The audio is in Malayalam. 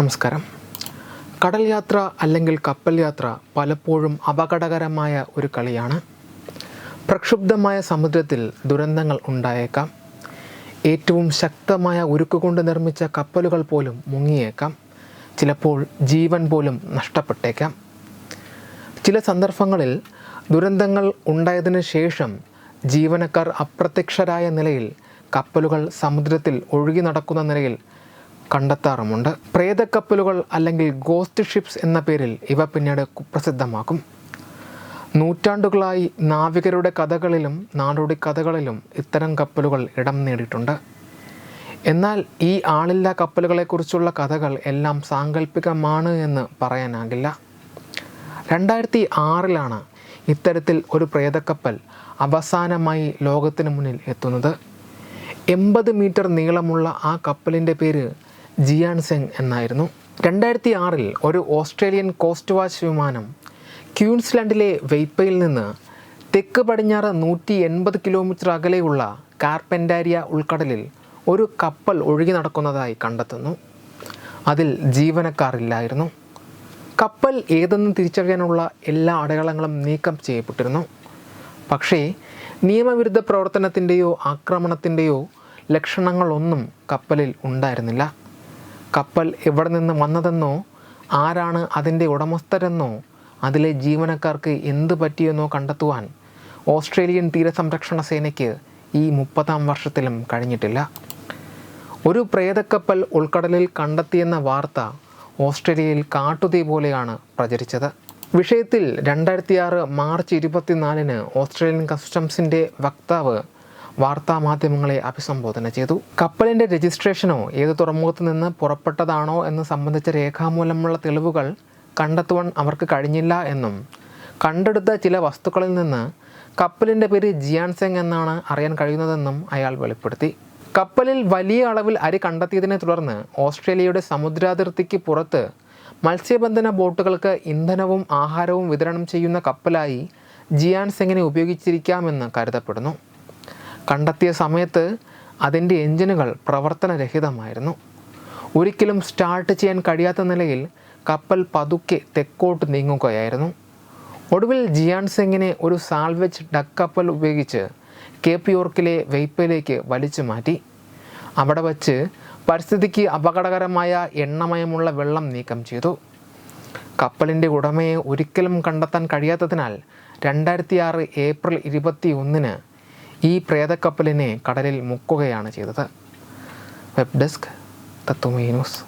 നമസ്കാരം. കടൽ യാത്ര അല്ലെങ്കിൽ കപ്പൽ യാത്ര പലപ്പോഴും അപകടകരമായ ഒരു കളിയാണ്. പ്രക്ഷുബ്ധമായ സമുദ്രത്തിൽ ദുരന്തങ്ങൾ ഉണ്ടായേക്കാം. ഏറ്റവും ശക്തമായ ഉരുക്കുകൊണ്ട് നിർമ്മിച്ച കപ്പലുകൾ പോലും മുങ്ങിയേക്കാം. ചിലപ്പോൾ ജീവൻ പോലും നഷ്ടപ്പെട്ടേക്കാം. ചില സന്ദർഭങ്ങളിൽ ദുരന്തങ്ങൾ ഉണ്ടായതിന് ശേഷം ജീവനക്കാർ അപ്രത്യക്ഷരായ നിലയിൽ കപ്പലുകൾ സമുദ്രത്തിൽ ഒഴുകി നടക്കുന്ന നിലയിൽ കണ്ടെത്താറുമുണ്ട്. പ്രേതക്കപ്പലുകൾ അല്ലെങ്കിൽ ഗോസ്റ്റ് ഷിപ്സ് എന്ന പേരിൽ ഇവ പിന്നീട് കുപ്രസിദ്ധമാക്കും നൂറ്റാണ്ടുകളായി നാവികരുടെ കഥകളിലും നാടോടി കഥകളിലും ഇത്തരം കപ്പലുകൾ ഇടം നേടിയിട്ടുണ്ട്. എന്നാൽ ഈ ആളില്ലാ കപ്പലുകളെക്കുറിച്ചുള്ള കഥകൾ എല്ലാം സാങ്കല്പികമാണ് എന്ന് പറയാനാകില്ല. രണ്ടായിരത്തി ആറിലാണ് ഇത്തരത്തിൽ ഒരു പ്രേതക്കപ്പൽ അവസാനമായി ലോകത്തിന് മുന്നിൽ എത്തുന്നത്. എൺപത് മീറ്റർ നീളമുള്ള ആ കപ്പലിന്റെ പേര് ജിയാൻ സെങ് എന്നായിരുന്നു. രണ്ടായിരത്തി ആറിൽ ഒരു ഓസ്ട്രേലിയൻ കോസ്റ്റ് വാച്ച് വിമാനം ക്യൂൻസ്ലാൻഡിലെ വെയ്പ്പയിൽ നിന്ന് തെക്ക് പടിഞ്ഞാറ് നൂറ്റി എൺപത് കിലോമീറ്റർ അകലെയുള്ള കാർപെൻഡാരിയ ഉൾക്കടലിൽ ഒരു കപ്പൽ ഒഴുകി നടക്കുന്നതായി കണ്ടെത്തുന്നു. അതിൽ ജീവനക്കാരില്ലായിരുന്നു. കപ്പൽ ഏതെന്ന് തിരിച്ചറിയാനുള്ള എല്ലാ അടയാളങ്ങളും നീക്കം ചെയ്യപ്പെട്ടിരുന്നു. പക്ഷേ നിയമവിരുദ്ധ പ്രവർത്തനത്തിന്റെയോ ആക്രമണത്തിന്റെയോ ലക്ഷണങ്ങളൊന്നും കപ്പലിൽ ഉണ്ടായിരുന്നില്ല. കപ്പൽ എവിടെ നിന്ന് വന്നതെന്നോ ആരാണ് അതിന്റെ ഉടമസ്ഥരെന്നോ അതിലെ ജീവനക്കാർക്ക് എന്ത് പറ്റിയെന്നോ കണ്ടെത്തുവാൻ ഓസ്ട്രേലിയൻ തീരസംരക്ഷണ സേനയ്ക്ക് ഈ മുപ്പതാം വർഷത്തിലും കഴിഞ്ഞിട്ടില്ല. ഒരു പ്രേതക്കപ്പൽ ഉൾക്കടലിൽ കണ്ടെത്തിയെന്ന വാർത്ത ഓസ്ട്രേലിയയിൽ കാട്ടുതീ പോലെയാണ് പ്രചരിച്ചത്. വിഷയത്തിൽ രണ്ടായിരത്തി ആറ് മാർച്ച് ഇരുപത്തിനാലിന് ഓസ്ട്രേലിയൻ കസ്റ്റംസിന്റെ വക്താവ് വാർത്താമാധ്യമങ്ങളെ അഭിസംബോധന ചെയ്തു. കപ്പലിന്റെ രജിസ്ട്രേഷനോ ഏത് തുറമുഖത്ത് നിന്ന് പുറപ്പെട്ടതാണോ എന്ന് സംബന്ധിച്ച രേഖാമൂലമുള്ള തെളിവുകൾ കണ്ടെത്തുവാൻ അവർക്ക് കഴിഞ്ഞില്ല എന്നും കണ്ടെടുത്ത ചില വസ്തുക്കളിൽ നിന്ന് കപ്പലിന്റെ പേര് ജിയാൻസെങ് എന്നാണ് അറിയാൻ കഴിയുന്നതെന്നും അയാൾ വെളിപ്പെടുത്തി. കപ്പലിൽ വലിയ അളവിൽ അരി കണ്ടെത്തിയതിനെ തുടർന്ന് ഓസ്ട്രേലിയയുടെ സമുദ്രാതിർത്തിക്ക് പുറത്ത് മത്സ്യബന്ധന ബോട്ടുകൾക്ക് ഇന്ധനവും ആഹാരവും വിതരണം ചെയ്യുന്ന കപ്പലായി ജിയാൻസെങ്ങിനെ ഉപയോഗിച്ചിരിക്കാമെന്ന് കരുതപ്പെടുന്നു. കണ്ടെത്തിയ സമയത്ത് അതിന്റെ എഞ്ചിനുകൾ പ്രവർത്തനരഹിതമായിരുന്നു. ഒരിക്കലും സ്റ്റാർട്ട് ചെയ്യാൻ കഴിയാത്ത നിലയിൽ കപ്പൽ പതുക്കെ തെക്കോട്ട് നീങ്ങുകയായിരുന്നു. ഒടുവിൽ ജിയാൻ സിംഗിനെ ഒരു സാൽവെജ് ഡക്ക് കപ്പൽ ഉപയോഗിച്ച് കേപ്പ് യോർക്കിലെ വെയ്പ്പയിലേക്ക് വലിച്ചു മാറ്റി. അവിടെ വച്ച് പരിസ്ഥിതിക്ക് അപകടകരമായ എണ്ണമയമുള്ള വെള്ളം നീക്കം ചെയ്തു. കപ്പലിന്റെ ഉടമയെ ഒരിക്കലും കണ്ടെത്താൻ കഴിയാത്തതിനാൽ രണ്ടായിരത്തി ആറ് ഏപ്രിൽ ഇരുപത്തി ഒന്നിന് ഈ പ്രേതക്കപ്പലിനെ കടലിൽ മുക്കുകയാണ് ചെയ്തത്. Web desk Tatwamayi news.